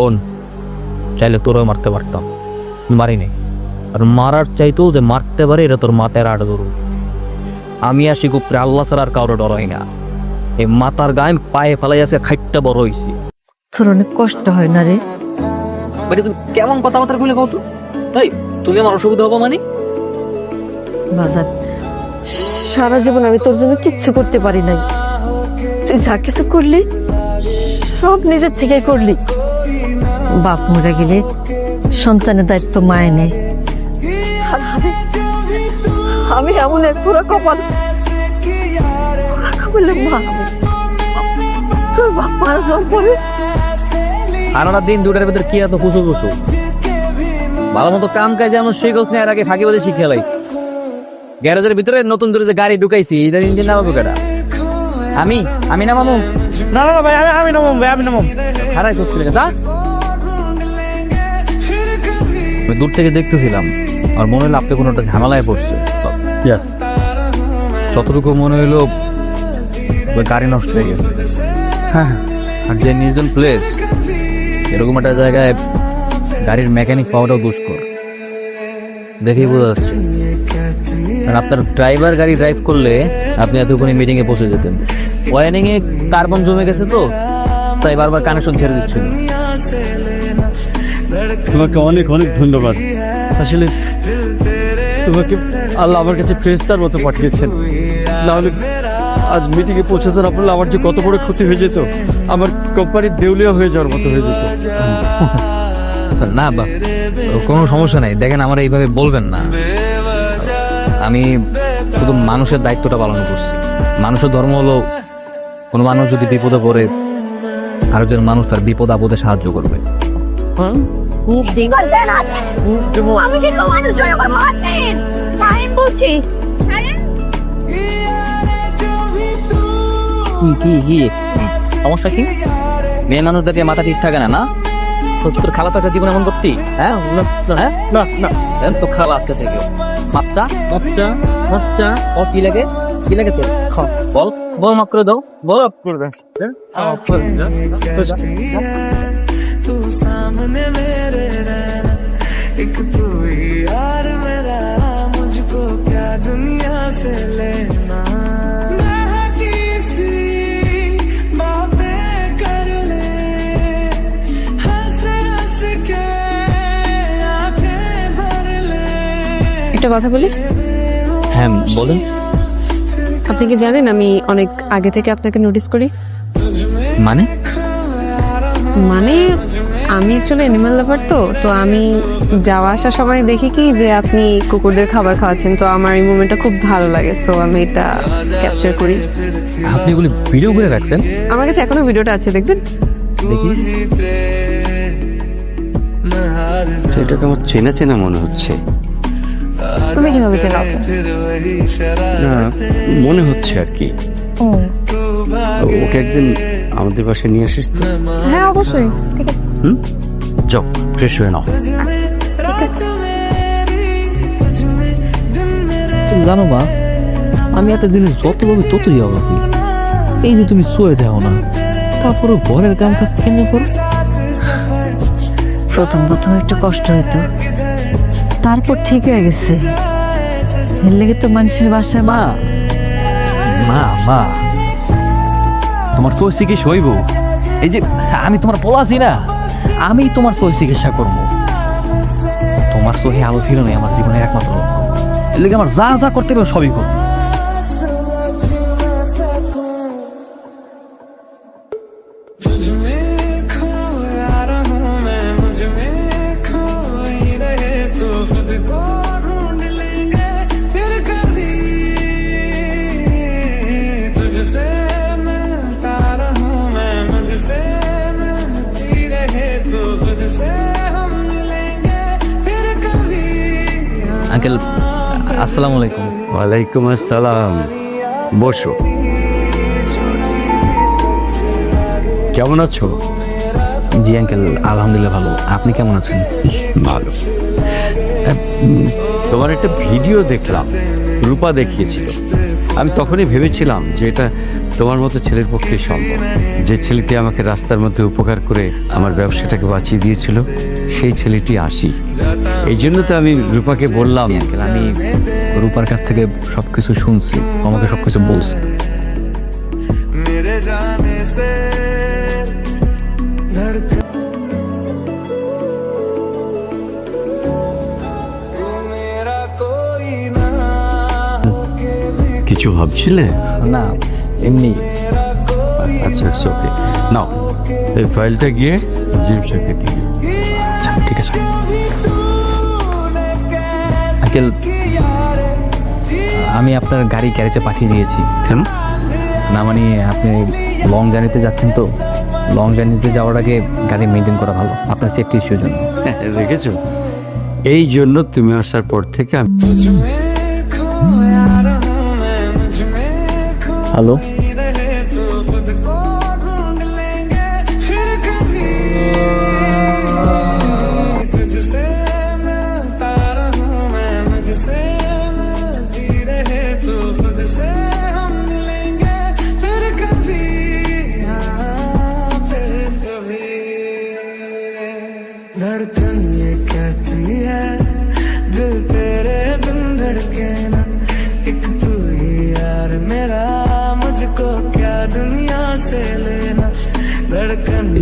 কোন চাইলে তোরও মারতে পারতাম। মারিনি। আর মারার চাইতো যে মারতে পারে এটা তোর মাথায় আট ধরু আমি আসি গুপ্রে আল্লাহ ছাড়া আর কারও ডরাই না। এই মাথার গায়ে পায়ে ফেলাই আছে খাইটটা বড় হয়েছি তোর অনেক কষ্ট হয় না রে? মানে তুমি কেমন কথাবার্তা খুলে কত তাই তুমি আমার অসুবিধা হব মানে? বাজার সারা জীবন আমি তোর জন্য কিচ্ছু করতে পারি নাই। তুই যা কিছু করলি সব নিজের থেকে করলি। বাপ মরে গেলে সন্তানের দায়িত্ব মায় নেয়। আর আমি আমি এমন এক পুরো কপাল। মা। তোর বাপ মারা যাওয়ার পরে সারাটা দিন দুটার ভিতরে কি এত কুসু কুসু? ভালো মতো কাম কাজ যেন শিখোস না এর আগে ফাঁকি বাজে শিখে লাই গ্যারেজের ভিতরে নতুন যে গাড়ি ঢুকাইছি এটা ইঞ্জিন নামাবো কেটা আমি আমি না না না ভাই আমি আমি নামাম ভাই আমি নামাম। হারাই করতে যা। আমি দূর থেকে দেখতেছিলাম আর মনে হলো আপনি কোনো একটা ঝামেলায় পড়ছে। ইয়েস যতটুকু মনে হলো ওই গাড়ি নষ্ট হয়ে গেছে। হ্যাঁ আর যে নির্জন প্লেস এরকম একটা জায়গায় গাড়ির মেকানিক পাওয়াটাও দুষ্কর। দেখেই বোঝা যাচ্ছে। কারণ আপনার ড্রাইভার গাড়ি ড্রাইভ করলে আপনি এতক্ষণে মিটিংয়ে পৌঁছে যেতেন। ওয়ারিংয়ে কার্বন জমে গেছে তো তাই বারবার কানেকশন ছেড়ে দিচ্ছিল তোমাকে অনেক অনেক ধন্যবাদ। আসলে তোমাকে আল্লাহ আমার কাছে ফেরেস্তার মতো পাঠিয়েছেন। নাহলে আজ মিটিংয়ে পৌঁছাতে না পারলে আমার যে কত বড় ক্ষতি হয়ে যেত আমার কোম্পানির দেউলিয়া হয়ে যাওয়ার মতো হয়ে যেত। না বা কোনো সমস্যা নাই। দেখেন আমার এইভাবে বলবেন না। আমি শুধু মানুষের দায়িত্বটা পালন করছি। মানুষের ধর্ম হলো কোনো মানুষ যদি বিপদে পড়ে আরেকজন মানুষ তার বিপদ আপদে সাহায্য করবে। করছেন আছেন আমি কিন্তু মানুষ জয় করব আছেন ছাড়েন বলছি। কি কি কি? সমস্যা কি? মেয়ে মানুষদের মাথা ঠিক থাকে না না? তোর তোর খালা তো একটা জীবন এমন করতি হ্যাঁ? হ্যাঁ? না না। তো খালা আজকে থেকে। বাচ্চা? বাচ্চা বাচ্চা। ও কি লাগে? কি লাগে তোর? বল। বল মাফ করে দাও। বল। আপ করে দেন। सामने मेरे रहना एक तू ही यार मेरा मुझको क्या दुनिया से लेना महकी सी बातें कर ले हंस हंस के आंखें भर ले একটা কথা বলি হ্যাঁ বলেন আপনি কি জানেন আমি অনেক আগে থেকে আপনাকে নোটিস করি মানে মানে আমি অ্যাকচুয়ালি অ্যানিমাল লাভার তো তো আমি যাওয়া আসার সময় দেখি কি যে আপনি কুকুরদের খাবার খাওয়াচ্ছেন তো আমার এই মুভমেন্টটা খুব ভালো লাগে সো আমি এটা ক্যাপচার করি। আপনি এগুলি ভিডিও করে রাখছেন? আমার কাছে এখনও ভিডিওটা আছে দেখবেন? দেখি। এটাকে আমার চেনা চেনা মনে হচ্ছে। তুমি কীভাবে চেনো? না মনে হচ্ছে আর কি। ও। ওকে একদিন আমাদের পাশে নিয়ে আসিস তো? হ্যাঁ অবশ্যই। ঠিক আছে। হুম? যাও ফ্রেশ হয়ে নাও। জানো মা আমি এত দিনে যত ভাবে ততই অভাবী এই যে তুমি শুয়ে দেও না তারপরে ঘরের কাম কাজ কেমনে করো? প্রথম প্রথম একটু কষ্ট হইতো। তারপর ঠিক হয়ে গেছে। এর লেগে তো মানুষের বাসায় মা মা মা। তোমার চোখ চিকিৎসা হইব এই যে আমি তোমার পলাছি না? আমি তোমার সহি চিকিৎসা করব তোমার সহি আলো নেই, আমার জীবনের একমাত্র। এর আমার যা যা করতে হবে সবই করব আঙ্কেল আসসালামু আলাইকুম। ওয়ালাইকুম আসসালাম। বসো। কেমন আছো? জি আঙ্কেল আলহামদুলিল্লাহ ভালো। আপনি কেমন আছেন? ভালো। তোমার একটা ভিডিও দেখলাম রূপা দেখিয়েছিল। আমি তখনই ভেবেছিলাম যে এটা তোমার মতো ছেলের পক্ষে সম্ভব। যে ছেলেটি আমাকে রাস্তার মধ্যে উপকার করে আমার ব্যবসাটাকে বাঁচিয়ে দিয়েছিল, সেই ছেলেটি আসি। এই জন্য তো আমি রূপাকে বললাম আমি রূপার কাছ থেকে সব কিছু শুনছি আমাকে সব কিছু বলছে। কিছু ভাবছিলে? না এমনি। আচ্ছা ইটস ওকে নাও এই ফাইলটা গিয়ে জিম শেখে দিয়ে আচ্ছা ঠিক আছে। আঙ্কেল আমি আপনার গাড়ি গ্যারেজে পাঠিয়ে দিয়েছি। কেন? না মানে আপনি লং জার্নিতে যাচ্ছেন তো। লং জার্নিতে যাওয়ার আগে গাড়ি মেনটেন করা ভালো। আপনার সেফটি ইস্যুর জন্য। দেখেছ? এই জন্য তুমি আসার পর থেকে আমি হ্যালো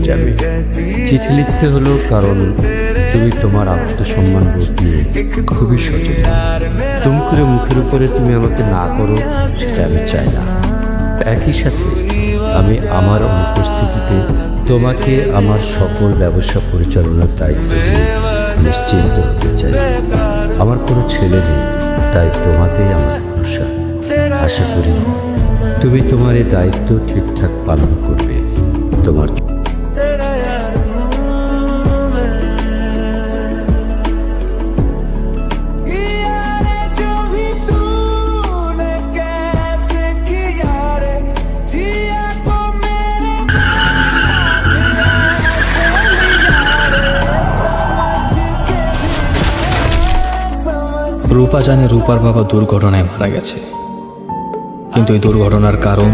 যাবে। চিঠি লিখতে হলো কারণ তুমি তোমার আত্মসম্মান বোধ নিয়ে খুবই সচেতন। তুম করে মুখের উপরে তুমি আমাকে না করো, সেটা আমি চাই না। একই সাথে আমি আমার অনুপস্থিতিতে তোমাকে আমার সকল ব্যবসা পরিচালনার দায়িত্ব নিশ্চিন্ত হতে চাই। আমার কোনো ছেলে নেই, তাই তোমাতেই আমার ভরসা। আশা করি তুমি তোমার এই দায়িত্ব ঠিকঠাক পালন করবে, তোমার রূপা জানে রূপার বাবা দুর্ঘটনায় মারা গেছে। কিন্তু এই দুর্ঘটনার কারণ,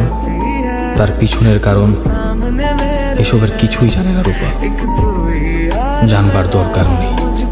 তার পিছনের কারণ, এসবের কিছুই জানে না রূপা। জানবার দরকার নেই।